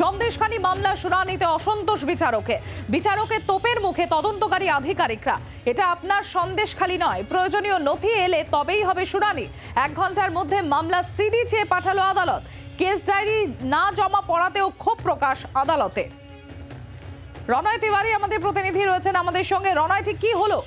সন্দেশখালী মামলা শুনানিতে অসন্তোষ বিচারকে। বিচারকের তোপের মুখে তদন্তকারী আধিকারিকরা। এটা আপনার সন্দেশখালী নয়, প্রয়োজনীয় নথি এলে তবেই হবে শুনানি। এক ঘণ্টার মধ্যে মামলা সিডি চেয়ে পাঠালো আদালত। কেস ডায়েরি না জমা পড়াতেও ক্ষোভ প্রকাশ আদালতে। রনয় তিওয়ারি আমাদের প্রতিনিধি রয়েছেন আমাদের সঙ্গে। রনয় কি হলো?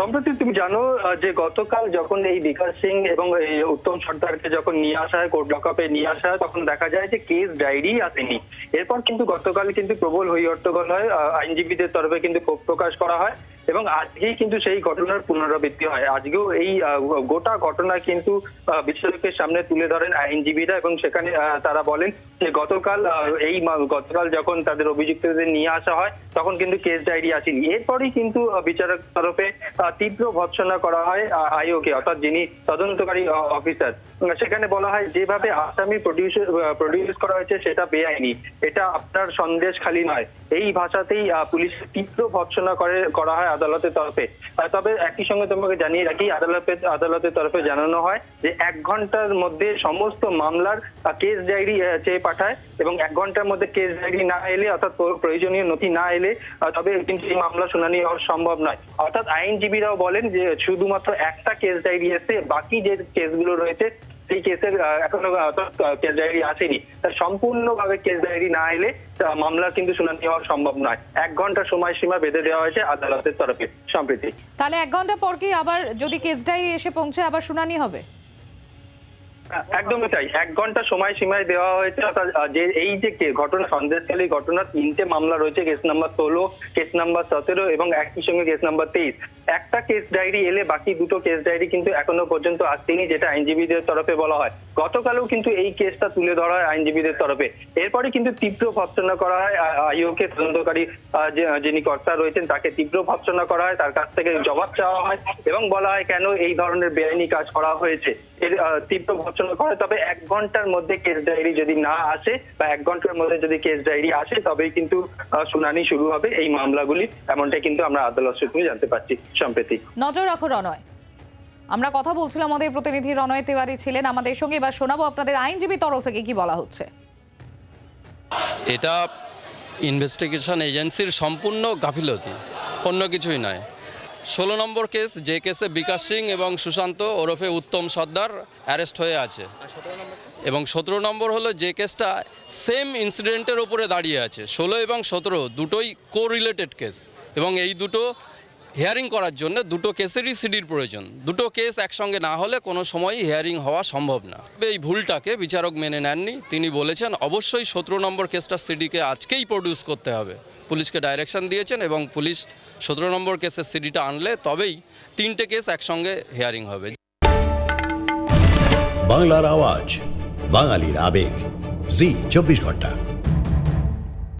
সম্প্রতি তুমি জানো যে গতকাল যখন এই বিকাশ সিং এবং এই উত্তম সর্দারকে যখন নিয়ে আসা হয়, কোর্ট লকআপে নিয়ে আসা হয়, তখন দেখা যায় যে কেস ডায়েরি আসেনি। এরপর কিন্তু গতকাল কিন্তু প্রবল হই হট্টগোল হয় আইনজীবীদের তরফে কিন্তু ক্ষোভ প্রকাশ করা হয়। এবং আজকেই কিন্তু সেই ঘটনার পুনরাবৃত্তি হয়। আজকেও এই গোটা ঘটনা কিন্তু বিচারকের সামনে তুলে ধরেন আইনজীবীরা এবং সেখানে তারা বলেন যে গতকাল এই গতকাল যখন তাদের অভিযুক্তদের নিয়ে আসা হয় তখন কিন্তু কেস ডায়েরি আসেনি। এরপরই কিন্তু বিচারক তরফে তীব্র ভৎসনা করা হয় আইওকে অর্থাৎ যিনি তদন্তকারী অফিসার সেখানে বলা হয় যেভাবে আসামি প্রডিউস প্রডিউস করা হয়েছে সেটা বেআইনি। এটা আপনার সন্দেশ খালি নয়। এই ভাষাতেই আহ, পুলিশের তীব্র ভৎসনা করে করা হয়। আদালতের তরফে। তবে একই সঙ্গে তোমাকে জানিয়ে রাখি, আদালতের আদালতের তরফে জানানো হয় যে এক ঘণ্টার মধ্যে সমস্ত মামলার কেস ডায়েরি চেয়ে পাঠায় এবং এক ঘণ্টার মধ্যে কেস ডায়েরি না এলে, অর্থাৎ প্র- প্রয়োজনীয় নথি না এলে তবে কিন্তু এই মামলা শুনানি হওয়া সম্ভব নয়। অর্থাৎ আইনজীবীরাও বলেন যে শুধুমাত্র একটা কেস ডায়েরি এসে বাকি যে কেসগুলো রয়েছে সেই কেসের এখনও কেস ডায়েরি আসেনি। তা সম্পূর্ণভাবে কেস ডায়েরি না এলে মামলা কিন্তু শুনানি হওয়া সম্ভব নয়। এক ঘণ্টা সময়সীমা বেঁধে দেওয়া হয়েছে আদালতের তরফে, সম্প্রীতি। তাহলে এক ঘণ্টা পর কি আবার যদি কেস ডায়েরি এসে পৌঁছে আবার শুনানি হবে? একদমই তাই। এক ঘণ্টা সময় সীমায় দেওয়া হয়েছে, অর্থাৎ যে এই যে ঘটনা সন্দেশকালী ঘটনা তিনটে মামলা রয়েছে, কেস নাম্বার ষোলো, কেস নাম্বার সতেরো এবং একই সঙ্গে কেস নাম্বার তেইশ। একটা কেস ডায়েরি এলে বাকি দুটো কেস ডায়েরি কিন্তু এখনও পর্যন্ত আসেনি, যেটা আইনজীবীদের তরফে বলা হয়। গতকালও কিন্তু এই কেসটা তুলে ধরা হয় আইনজীবীদের তরফে। এরপরে কিন্তু তীব্র ভর্সনা করা হয় আইওকে তদন্তকারী যিনি কর্তা রয়েছেন তাকে তীব্র ভর্সনা করা হয়, তার কাছ থেকে জবাব চাওয়া হয় এবং বলা হয় কেন এই ধরনের বেআইনি কাজ করা হয়েছে। এর তীব্র ভর্সনা করা তবে এক ঘণ্টার মধ্যে কেস ডায়েরি যদি না আসে বা এক ঘণ্টার মধ্যে যদি কেস ডায়েরি আসে, তবেই কিন্তু শুনানি শুরু হবে এই মামলাগুলি এমনটাই কিন্তু আমরা আদালত সূত্রে জানতে পারছি, সম্প্রতি। নজর রাখো রনয় আমরা কথা বলছিলাম আমাদের প্রতিনিধি রনয় তিওয়ারি ছিলেন আমাদের সঙ্গে। এবার শোনাবো আপনাদের আইনজীবী তরফ থেকে কি বলা হচ্ছে। এটা ইনভেস্টিগেশন এজেন্সির সম্পূর্ণ গাফিলতি, অন্য কিছুই নয়। ষোলো নম্বর কেস, যে কেসে বিকাশ সিং এবং সুশান্ত ওরফে উত্তম সর্দার অ্যারেস্ট হয়ে আছে। এবং সতেরো নম্বর হলো যে কেসটা সেম ইনসিডেন্টের ওপরে দাঁড়িয়ে আছে। ষোলো এবং সতেরো দুটোই কো রিলেটেড কেস এবং এই দুটো হিয়ারিং করার জন্য দুটো কেসেরই সিডির প্রয়োজন। দুটো কেস একসঙ্গে না হলে কোনো সময়ই হিয়ারিং হওয়া সম্ভব না। এই ভুলটাকে বিচারক মেনে নেননি। তিনি বলেছেন, অবশ্যই সতেরো নম্বর কেসটা সিডিকে আজকেই প্রডিউস করতে হবে। পুলিশকে ডাইরেকশন দিয়েছেন এবং পুলিশ সতেরো নম্বর কেসের সিডিটা আনলে তবেই তিনটে কেস একসঙ্গে হিয়ারিং হবে। বাংলার আওয়াজ, বাঙালির আবেগ। জি, চব্বিশ ঘণ্টা।